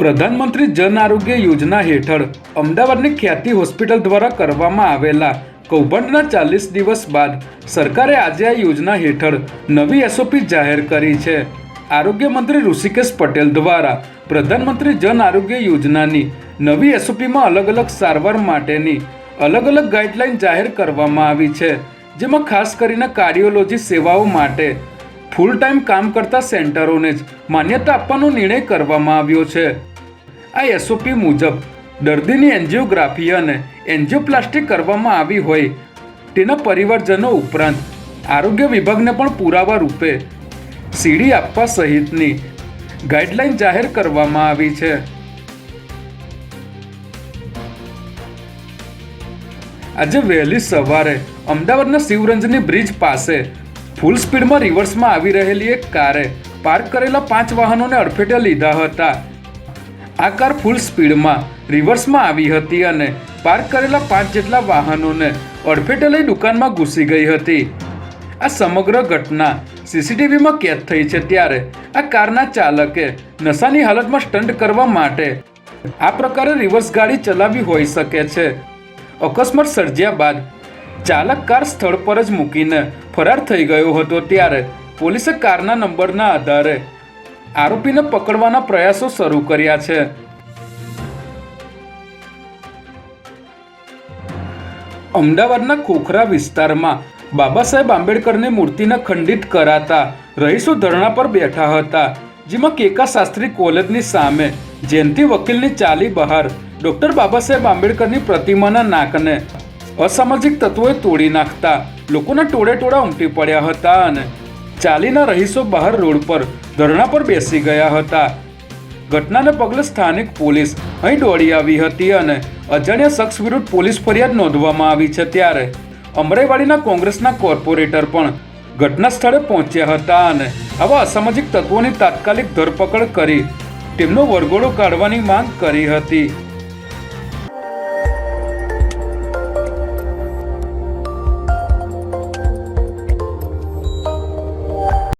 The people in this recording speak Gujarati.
પ્રધાનમંત્રી જન આરોગ્ય યોજના હેઠળ અમદાવાદની ખ્યાતિ હોસ્પિટલ દ્વારા કરવામાં આવેલા કૌભાંડના ચાલીસ દિવસ બાદ સરકારે આજે આ યોજના હેઠળ નવી એસઓપી જાહેર કરી છે. આરોગ્ય મંત્રી ઋષિકેશ પટેલ દ્વારા પ્રધાનમંત્રી જન આરોગ્ય યોજનાની નવી એસઓપીમાં અલગ અલગ સારવાર માટેની અલગ અલગ ગાઈડલાઈન જાહેર કરવામાં આવી છે, જેમાં ખાસ કરીને કાર્ડિયોલોજી સેવાઓ માટે ફૂલ ટાઈમ કામ કરતા સેન્ટરોને જ માન્યતા આપવાનો નિર્ણય કરવામાં આવ્યો છે. આ એસઓપી મુજબ, દર્દીની એન્જિયોગ્રાફી અને એન્જિયોપ્લાસ્ટી કરવામાં આવી હોય તેના પરિવારજનો ઉપરાંત આરોગ્ય વિભાગને પણ પુરાવા રૂપે સીડી આપવા સહિતની ગાઈડલાઈન જાહેર કરવામાં આવી છે. આજે વહેલી સવારે અમદાવાદના શિવરંજની બ્રિજ પાસે ફૂલ સ્પીડમાં રિવર્સમાં આવી રહેલી એક કારે પાર્ક કરેલા પાંચ વાહનોને અડફેટે લીધા હતા. આ કાર ફૂલ સ્પીડમાં રિવર્સમાં આવી હતી અને પાર્ક કરેલા પાંચ જેટલા વાહનોને અડફેટે લઈ દુકાનમાં ઘૂસી ગઈ હતી. આ સમગ્ર ઘટના સીસીટીવીમાં કેદ થઈ છે ત્યારે આ કારના ચાલકે નશાની હાલતમાં સ્ટન્ટ કરવા માટે આ પ્રકારે રિવર્સ ગાડી ચલાવી હોઈ શકે છે. અકસ્માત સર્જ્યા બાદ ચાલક કાર સ્થળ પર જ મૂકીને ફરાર થઈ ગયો હતો ત્યારે પોલીસે કારના નંબરના આધારે આરોપીને પકડવાના પ્રયાસો શરૂ કર્યા છે. અમદાવાદના ખોખરા વિસ્તારમાં બાબા સાહેબ આંબેડકરની મૂર્તિને ખંડિત કરાતા રહીશો ધરણા પર બેઠા હતા, જેમાં કેકા શાસ્ત્રી કોલેજની સામે જયંતિ વકીલની ચાલી બહાર ડોક્ટર બાબા સાહેબ આંબેડકરની પ્રતિમાના નાકને અસામાજિક તત્વોએ તોડી નાખતા લોકોના ટોળે ટોળા ઉમટી પડ્યા હતા અને ચાલીના રહીશો બહાર રોડ પર ધરણા પર બેસી ગયા હતા. ઘટનાને પગલે સ્થાનિક પોલીસ અહીં દોડી આવી હતી અને અજાણ્યા શખ્સ વિરુદ્ધ પોલીસ ફરિયાદ નોંધવામાં આવી છે ત્યારે અમરાઈવાડીના કોંગ્રેસના કોર્પોરેટર પણ ઘટના સ્થળે પહોંચ્યા હતા અને આવા અસામાજિક તત્વોની તાત્કાલિક ધરપકડ કરી તેમનો વરઘોડો કાઢવાની માંગ કરી હતી.